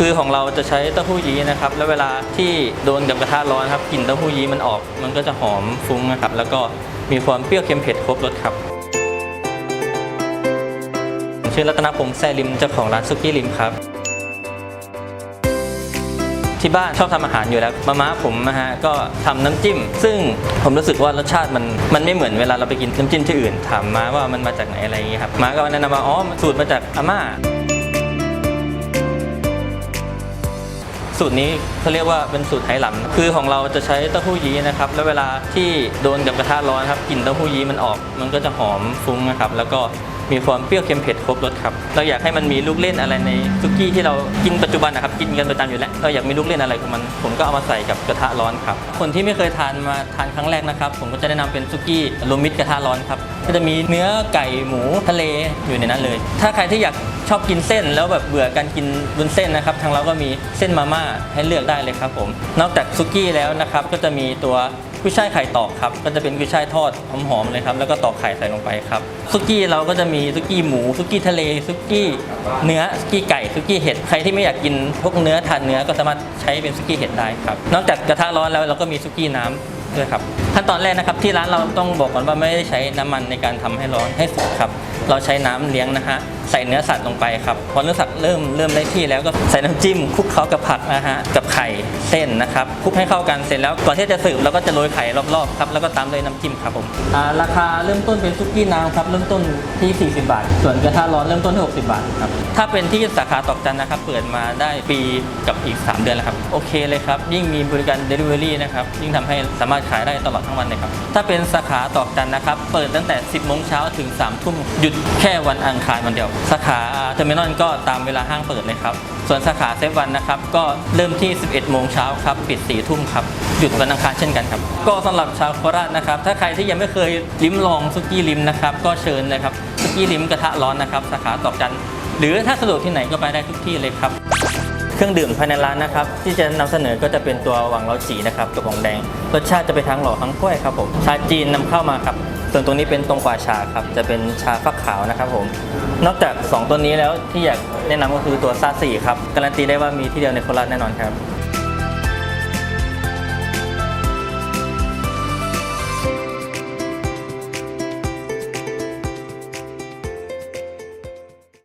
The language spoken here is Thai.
คือของเราจะใช้เต้าหู้ยี้นะครับ แล้วเวลาที่โดนกับกระทะร้อนครับกลิ่นเต้าหู้ยี้มันออก มันก็จะหอมฟุ้งนะครับ แล้วก็มีความเปรี้ยวเค็มเผ็ดครบรสครับผมชื่อรัตนพงษ์แซ่ลิมเจ้าของร้านซุกี้ลิมครับ ที่บ้านชอบทำอาหารอยู่แล้วมาม่าผมนะฮะก็ทำน้ำจิ้ม ซึ่งผมรู้สึกว่ารสชาติมันมันไม่เหมือนเวลาเราไปกินน้ำจิ้มที่อื่นถามมาว่ามันมาจากไหนอะไรอย่างเงี้ยครับมาก็แนะนำว่าอ๋อสูตรมาจากอาม่า สูตรนี้เขาเรียกว่าเป็นสูตรไหหลำคือของเราจะใช้เต้าหู้ยี้นะครับ แล้วเวลาที่โดนกับกระทะร้อนครับกลิ่นเต้าหู้ยี้มันออก มันก็จะหอมฟุ้งนะครับ แล้วก็ มีความเปรี้ยวเค็มเผ็ดครบรสครับ เราอยากให้มันมีลูกเล่นอะไรในซุกี้ที่เรากินปัจจุบันนะครับ กินกันประจำอยู่แล้ว เราอยากมีลูกเล่นอะไรของมัน ผมก็เอามาใส่กับกระทะร้อนครับ คนที่ไม่เคยทานมาทานครั้งแรกนะครับ ผมก็จะแนะนำเป็นซุกี้รวมมิตรกระทะร้อนครับ ก็จะมีเนื้อไก่หมูทะเลอยู่ในนั้นเลย ถ้าใครที่อยากชอบกินเส้นแล้วแบบเบื่อการกินบนเส้นนะครับ ทางเราก็มีเส้นมาม่าให้เลือกได้เลยครับผม นอกจากซุกี้แล้วนะครับ ก็จะมีตัว กุ้ยช่ายไข่ตอกครับ ก็จะเป็นกุ้ยช่ายทอดหอมๆเลยครับ แล้วก็ตอกไข่ใส่ลงไปครับซุกี้เราก็จะมีซุกี้หมูซุกี้ทะเลซุกี้เนื้อซุกี้ไก่ซุกี้เห็ด ใครที่ไม่อยากกินพวกเนื้อทานเนื้อก็สามารถใช้เป็นซุกี้เห็ดได้ครับ นอกจากกระทะร้อนแล้วเราก็มีซุกี้น้ำด้วยครับขั้นตอนแรกนะครับที่ร้านเราต้องบอกก่อนว่าไม่ได้ใช้น้ำมันในการทำให้ร้อนให้สุกครับ เราใช้น้ำเลี้ยงนะฮะ ใส่เนื้อสัตว์ลงไปครับพอเนื้อสัตว์เริ่มเริ่มได้ที่แล้วก็ใส่น้ำจิ้มคลุกเคล้ากับผักนะฮะกับไข่เส้นนะครับคลุกให้เข้ากันเสร็จแล้วก่อนที่จะเสิร์ฟเราก็จะโรยไข่รอบๆครับแล้วก็ตามด้วยน้ำจิ้มครับผมอ่าราคาเริ่มต้นเป็นซุกี้น้ำครับเริ่มต้นที่ 40 บาท ส่วนกระทะร้อนเริ่มต้นที่60 บาทครับถ้าเป็นที่สาขาตอกจันนะครับเปิดมาได้ปีกับอีก 3 เดือนแล้วครับโอเคเลยครับยิ่งมีบริการ Delivery นะครับยิ่งทำให้สามารถขายได้ตลอดทั้งวันเลยครับถ้าเป็นสาขาตอกจันนะครับเปิดตั้งแต่ 10โมงเช้าถึง3ทุ่มหยุดแค่วันอังคารวันเดียวสาขาเทอร์มินอลก็ตามเวลาห้างเปิดเลยครับ ส่วนสาขาเซฟวันนะครับก็เริ่มที่ 11 โมงเช้าครับปิด 4 ทุ่มครับ หยุดวันอังคารเช่นกันครับ ก็สำหรับชาวโคราชนะครับ ถ้าใครที่ยังไม่เคยลิ้มลองซุกี้ริมนะครับก็เชิญนะครับซุกี้ริมกระทะร้อนนะครับสาขาตอกจัน หรือถ้าสะดวกที่ไหนก็ไปได้ทุกที่เลยครับเครื่องดื่มภายในร้านนะครับที่จะนำเสนอก็จะเป็นตัววังเราจีนะครับกับหงแดง รสชาติจะไปทางหล่อทั้งกล้วยครับผมชาจีนนำเข้ามาครับ ส่วนตรงนี้เป็นตรงกว่าชาครับ จะเป็นชาฟักขาวนะครับผม นอกจาก 2 ตัวนี้แล้วที่อยากแนะนำก็คือตัวซาสีครับ การันตีได้ว่ามีที่เดียวในโคราชแน่นอนครับ